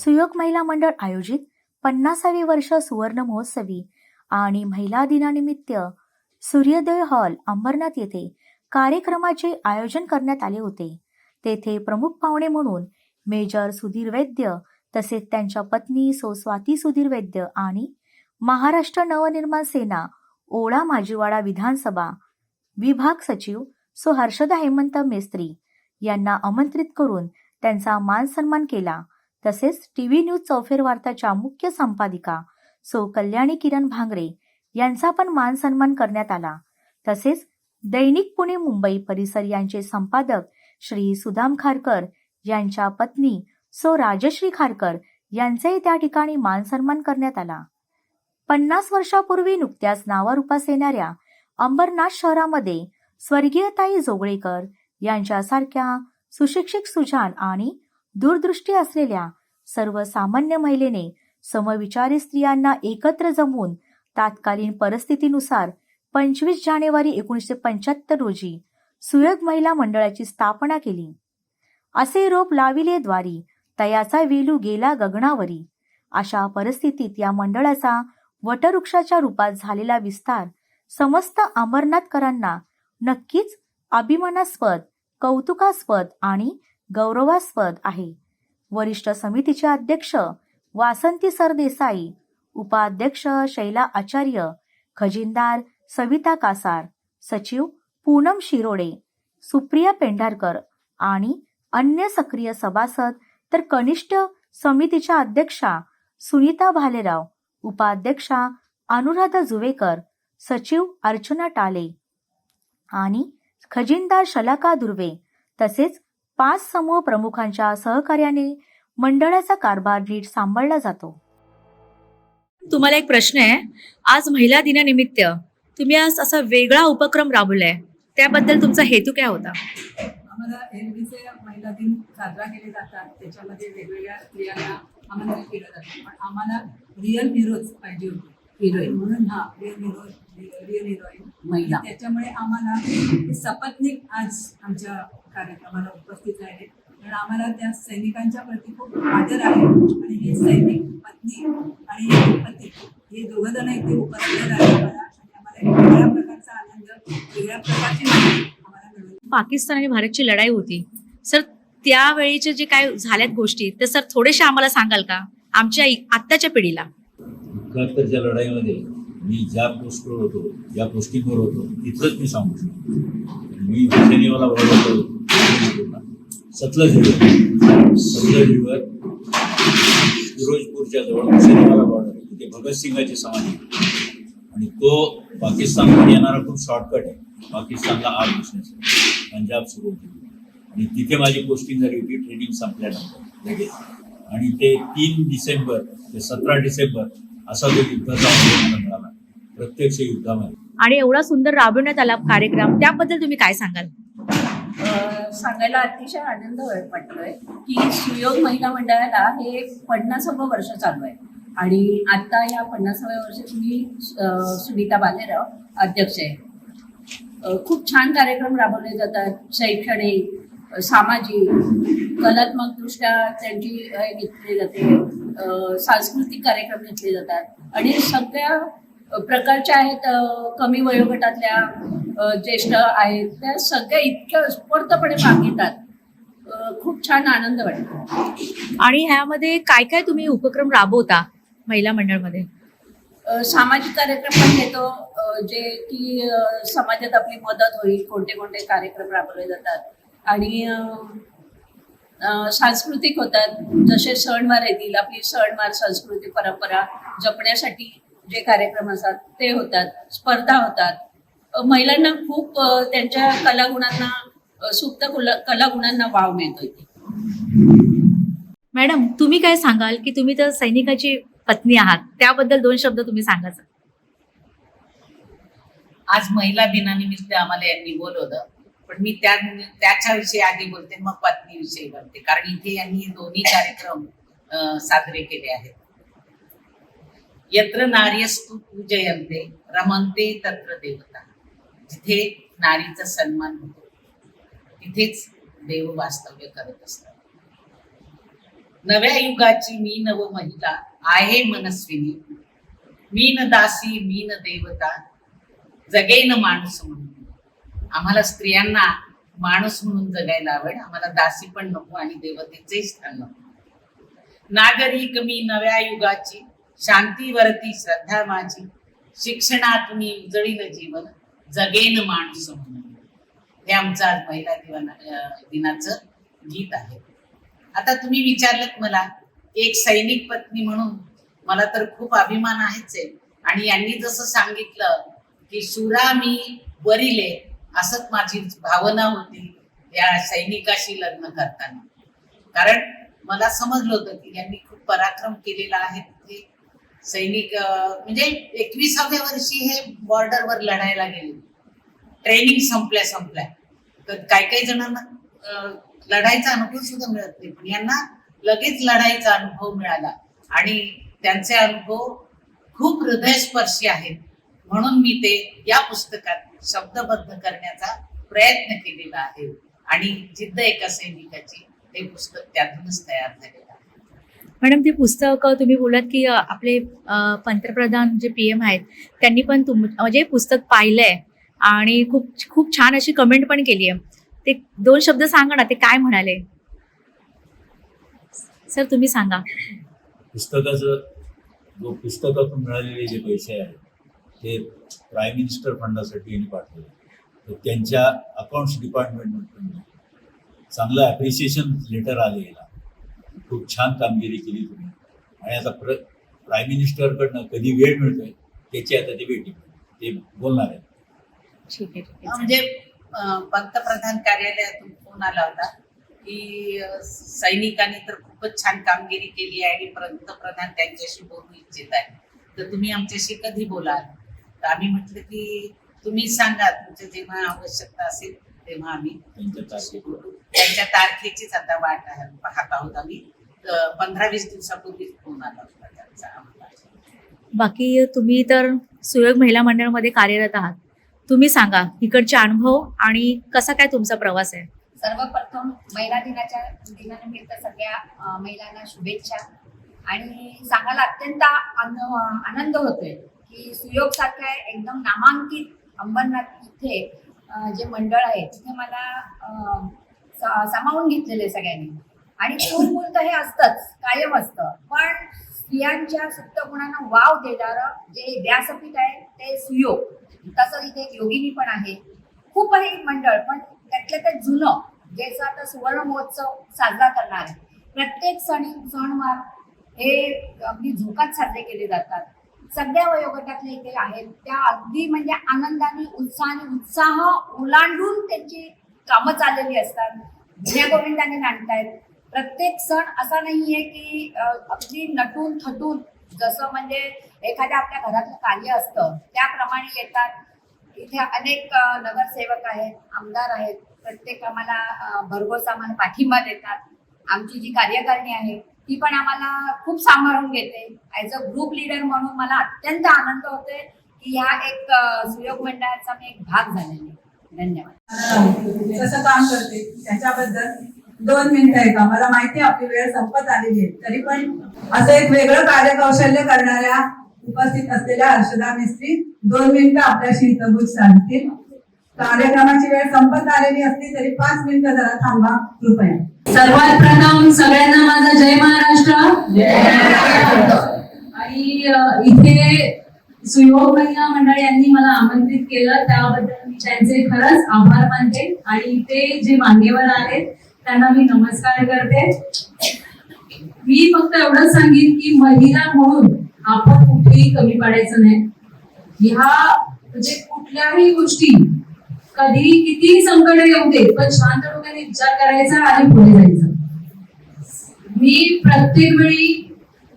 सुयोग महिला मंडळ आयोजित पन्नासावी वर्ष सुवर्ण महोत्सवी आणि महिला दिनानिमित्त सूर्योदय हॉल अंबरनाथ येथे कार्यक्रमाचे आयोजन करण्यात आले होते. तेथे प्रमुख पाहुणे म्हणून मेजर सुधीर वैद्य तसेच त्यांच्या पत्नी सोस्वाती सुधीर वैद्य आणि महाराष्ट्र नवनिर्माण सेना ओळा माजीवाडा विधानसभा विभाग सचिव सो हर्षदा हेमंत मेस्त्री यांना आमंत्रित करून त्यांचा मान सन्मान केला. तसेच टीव्ही न्यूज चौफेर वार्ताच्या मुख्य संपादिका सो कल्याणी किरण भांगरे यांचा पण मान सन्मान करण्यात आला. तसेच दैनिक पुणे मुंबई परिसर यांचे संपादक श्री सुदाम खारकर यांच्या पत्नी सो राजश्री खारकर यांचाही त्या ठिकाणी मान सन्मान करण्यात आला. पन्नास वर्षापूर्वी नुकत्याच नावारूपास येणाऱ्या अंबरनाथ शहरामध्ये स्वर्गीय ताई जोगळेकर यांच्यासारख्या सुशिक्षित सुजान आणि दूरदृष्टी असलेल्या सर्वसामान्य महिलेने समविचारी स्त्रियांना एकत्र जमवून तात्कालीन परिस्थितीनुसार पंचवीस जानेवारी एकोणीसशे पंच्याहत्तर रोजी सुयोग महिला मंडळाची स्थापना केली. असे रोप लाविले द्वारी तयाचा वेलू गेला गगनावरी. अशा परिस्थितीत या मंडळाचा वटवृक्षाच्या रूपात झालेला विस्तार समस्त अमरनाथकरांना नक्कीच अभिमानास्पद कौतुकास्पद आणि गौरवास्पद आहे. वरिष्ठ समितीचे अध्यक्ष वासंती सरदेसाई उपाध्यक्ष शैला आचार्य खजिनदार सविता कासार सचिव पूनम शिरोडे सुप्रिया पेंढारकर आणि अन्य सक्रिय सभासद तर कनिष्ठ समितीच्या अध्यक्षा सुनीता भालेराव उपाध्यक्षा अनुराधा जुवेकर सचिव अर्चना टाले आणि खजिनदार शलाका दुर्वे तसेच पाच समूह प्रमुखांच्या सहकार्याने मंडळाचा कारभार नीट सांभाळला जातो. तुम्हाला एक प्रश्न आहे. आज महिला दिनानिमित्त तुम्ही आज असा वेगळा उपक्रम राबवलाय. त्याबद्दल तुमचा हेतू काय होता? आम्हाला एरवीचे महिला दिन साजरा केले जातात. त्याच्यामध्ये वेगवेगळ्या स्त्रियांना आमंत्रित केलं जातं. पण आम्हाला रिअल हिरोज पाहिजे होते. हिरोईन म्हणून हा रिअल हिरो रिअल हिरोईन महिला. त्याच्यामुळे आम्हाला सपत्नीक आज आमच्या कार्यक्रमाला उपस्थित राहिले. कारण आम्हाला त्या सैनिकांच्या प्रती खूप आदर आहे. आणि हे सैनिक पत्नी आणि पती हे दोघं जण इथे उपस्थित राहिले आणि आम्हाला एक वेगळ्या प्रकारचा आनंद वेगळ्या प्रकारची आम्हाला पाकिस्तान आणि भारतची लढाई होती. सर त्यावेळीचे जे काय झाल्यात गोष्टी ते सर थोडेसे आम्हाला सांगाल का? आमच्या आत्ताच्या पिढीला. एकाहत्तरच्या लढाईमध्ये मी ज्या पोस्टवर होतो ज्या पोस्टिंगवर होतो तिथलंच मी सांगू शकतो. मी हुसेनीवाला बरोबर होतो. सतलज सतलजीवर फिरोजपूरच्या जवळ हुसेनीवाला बॉर्डर आहे. तिथे भगतसिंगाची समाधी आणि तो पाकिस्तानमध्ये येणारा खूप शॉर्टकट आहे. पाकिस्तानला आग घुसण्यासाठी पंजाब सुरू होती. आणि तिथे माझी पोस्टिंग झाली होती. ट्रेनिंग संपल्यानंतर लगेच. आणि ते तीन डिसेंबर ते सतरा डिसेंबर असा जो युद्धाचा मिळाला प्रत्यक्ष युद्धामध्ये. आणि एवढा सुंदर राबवण्यात आला कार्यक्रम. त्याबद्दल तुम्ही काय सांगाल? सांगायला अतिशय आनंद वाटतोय की सुयोग महिला मंडळाला हे पन्नासावं वर्ष चालू आहे. आणि आता या पन्नासाव्या वर्षात मी सुनीता बालेराव अध्यक्ष आहे. खूप छान कार्यक्रम राबवले जातात. शैक्षणिक सामाजिक कलात्मक दृष्ट्या त्यांची हे घेतली जाते. सांस्कृतिक कार्यक्रम घेतले जातात. आणि सगळ्या प्रकारच्या आहेत कमी वयोगटातल्या ज्येष्ठ आहेत त्या सगळ्या इतक्या भाग घेतात अ, खूप छान आनंद वाटतो. आणि ह्यामध्ये काय काय तुम्ही उपक्रम राबवता महिला मंडळमध्ये? सामाजिक कार्यक्रम पण घेतो. जे की समाजात आपली मदत होईल कोणते कोणते कार्यक्रम राबवले जातात. आणि सांस्कृतिक होतात. जसे सणवार येतील आपली सणवार संस्कृती परंपरा जपण्यासाठी जे कार्यक्रम असतात ते होतात. स्पर्धा होतात. महिलांना खूप त्यांच्या कलागुणांना सुप्त कुला- कलागुणांना वाव मिळतो इथे मॅडम तुम्ही काय सांगाल की तुम्ही तर सैनिकाची पत्नी आहात? त्याबद्दल दोन शब्द तुम्ही सांगा. आज महिला दिनानिमित्त आम्हाला यांनी बोलवलं पण मी त्या त्याच्याविषयी आधी बोलते मग पत्नीविषयी बोलते. कारण इथे यांनी दोन्ही कार्यक्रम साजरे केले आहेत. यत्र नार्यस्तु पूजयन्ते रमन्ते तत्र देवता. जिथे नारीचा सन्मान होतो तिथेच देव वास्तव्य करत असतात. नव्या युगाची मी नव महिला आहे मनस्विनी. मीन दासी मीन देवता जगेन माणूस म्हणून. आम्हाला स्त्रियांना माणूस म्हणून जगायला आवड आम्हाला दासी पण नको आणि देवतेचे स्थान नको. नागरिक मी नव्या युगाची शांतीवरती श्रद्धा माझी शिक्षणात मी उजळीन जीवन जगेन माणूस म्हणून. हे आमचं आज महिला दिवाना दिनाचं गीत आहे. आता तुम्ही विचारलं मला एक सैनिक पत्नी म्हणून मला तर खूप अभिमान आहेच आहे. आणि यांनी जसं सांगितलं की सुरा मी वरिले असंच माझी भावना होती या सैनिकाशी लग्न करताना. कारण मला समजलं होतं की यांनी खूप पराक्रम केलेला आहे ते सैनिक म्हणजे एकविसाव्या वर्षी हे बॉर्डरवर लढायला गेले. ट्रेनिंग संपल्या संपल्या. तर काही काही जणांना लढायचा लढाईचा अनुभव सुद्धा मिळत नाही. पण यांना लगेच लढाईचा अनुभव मिळाला. आणि त्यांचे अनुभव खूप हृदयस्पर्शी आहेत. म्हणून मी ते या पुस्तकात शब्दबद्ध करण्याचा प्रयत्न केलेला आहे. आणि जिद्द एका सैनिकाची हे पुस्तक त्यातूनच तयार झाले मॅडम ते पुस्तक तुम्ही बोलत की आपले पंतप्रधान जे पी एम आहेत त्यांनी पण तुम म्हणजे पुस्तक पाहिलंय आणि खूप खूप छान अशी कमेंट पण केली आहे. ते दोन शब्द सांगा ना ते काय म्हणाले? सर तुम्ही सांगा. पुस्तकाचं जो पुस्तकातून मिळालेले जे पैसे आहेत ते प्राईम मिनिस्टर फंडासाठी यांनी पाठवले. तर त्यांच्या अकाउंट्स डिपार्टमेंटमधून चांगलं ॲप्रिसिएशन लेटर आले याला. खूप छान कामगिरी केली तुम्ही. आणि आता प्र प्राईम मिनिस्टरकडनं कधी वेळ मिळतोय त्याची आता ते वेटिंग ते बोलणार आहेत. ठीक आहे ठीक आहे. म्हणजे पंतप्रधान कार्यालयातून फोन आला होता की सैनिकांनी तर खूपच छान कामगिरी केली आहे आणि पंतप्रधान त्यांच्याशी बोलू इच्छित आहे. तर तुम्ही आमच्याशी कधी बोलाल? तर आम्ही म्हटलं की तुम्ही सांगा तुमच्या जेव्हा आवश्यकता असेल तेव्हा आम्ही त्यांच्या तारखेचीच आता वाट पाहत आहोत आम्ही. पंधरा वीस दिवसापूर्वीच फोन आला होता त्यांचा बाकी तुम्ही तर सुयोग महिला मंडळामध्ये कार्यरत आहात. तुम्ही सांगा इकडचे अनुभव आणि कसा काय तुमचा प्रवास आहे? सर्वप्रथम महिला दिनाच्या दिनानिमित्त सगळ्या महिलांना शुभेच्छा. आणि सांगायला अत्यंत आन- आनंद होतोय की सुयोग सारख्या एकदम नामांकित अंबरनाथ इथे जे मंडळ आहे तिथे मला सा- सामावून घेतलेले सगळ्यांनी. आणि मूल मूल तर हे असतंच कायम असतं. पण स्त्रियांच्या सुप्त गुणांना वाव देणारं जे व्यासपीठ आहे ते सुयोग. तसं इथे एक योगिनी पण आहे. खूप आहे मंडळ पण त्यातलं ते जुनं ज्याचा आता सुवर्ण महोत्सव साजरा करणार आहे. प्रत्येक सण सणवार हे अगदी झोकात साजरे केले जातात. सगळ्या वयोगटातले इथे आहेत. त्या अगदी म्हणजे आनंदाने उत्साहाने उत्साह ओलांडून त्यांची कामं चाललेली असतात. जुन्या गोविंदाने नांदतायत. प्रत्येक सण असा नाहीये की अगदी नटून थटून जसं म्हणजे एखाद्या आपल्या घरातलं कार्य असतं त्याप्रमाणे येतात. इथे अनेक नगरसेवक आहेत आमदार आहेत. प्रत्येक आम्हाला भरघोस आम्हाला पाठिंबा देतात. आमची जी कार्यकारिणी आहे ती पण आम्हाला खूप सांभाळून घेते. ॲज अ ग्रुप लिडर म्हणून मला अत्यंत आनंद होते की ह्या एक सुयोग मंडळाचा मी एक भाग झालेले आहे. धन्यवाद. कसं काम करते त्याच्याबद्दल दोन मिनिटं आहे का मला माहिती आपली वेळ संपत आलेली आहे. तरी पण असं एक वेगळं कार्यकौशल्य करणाऱ्या उपस्थित असलेल्या हर्षदा मिस्त्री दोन मिनिटं आपल्याशी हितगुज साधतील कार्यक्रमाची वेळ संपत आलेली असली तरी पाच मिनिटं जरा थांबा कृपया. सर्वात प्रथम सगळ्यांना माझा जय महाराष्ट्र आणि अ, इथे सुयोग महिला मंडळ यांनी मला आमंत्रित केलं. त्याबद्दल मी त्यांचे खरंच आभार मानते. आणि इथे जे मान्यवर आहेत त्यांना मी नमस्कार करते. मी फक्त एवढंच सांगेन की महिला म्हणून आपण कुठेही कमी पडायचं नाही. ह्या म्हणजे कुठल्याही गोष्टी कधी कितीही संकट येऊ दे पण शांत डोक्याने विचार करायचा आणि पुढे जायचा. मी प्रत्येक वेळी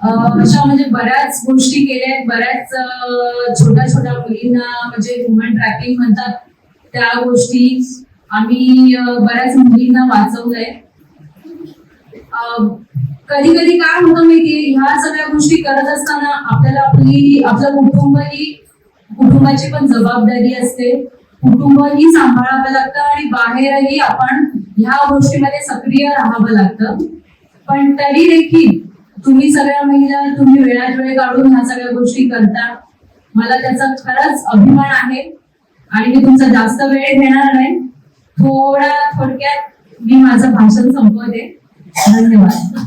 अशा म्हणजे बऱ्याच गोष्टी केल्या आहेत. बऱ्याच छोट्या छोट्या मुलींना म्हणजे वुमन ट्रॅकिंग म्हणतात त्या गोष्टी. आम्ही बऱ्याच मुलींना वाचवलंय. कधी कधी काय होतं माहिती ह्या सगळ्या गोष्टी करत असताना आपल्याला आपली आपलं कुटुंब ही कुटुंबाची पण जबाबदारी असते. कुटुंब ही सांभाळावं लागतं आणि बाहेरही आपण ह्या गोष्टीमध्ये सक्रिय राहावं लागतं. पण तरी देखील तुम्ही सगळ्या महिला तुम्ही वेळात वेळ काढून ह्या सगळ्या गोष्टी करता. मला त्याचा खरंच अभिमान आहे आणि मी तुमचा जास्त वेळ घेणार नाही. थोडा थोडक्यात मी माझं भाषण संपवते. धन्यवाद.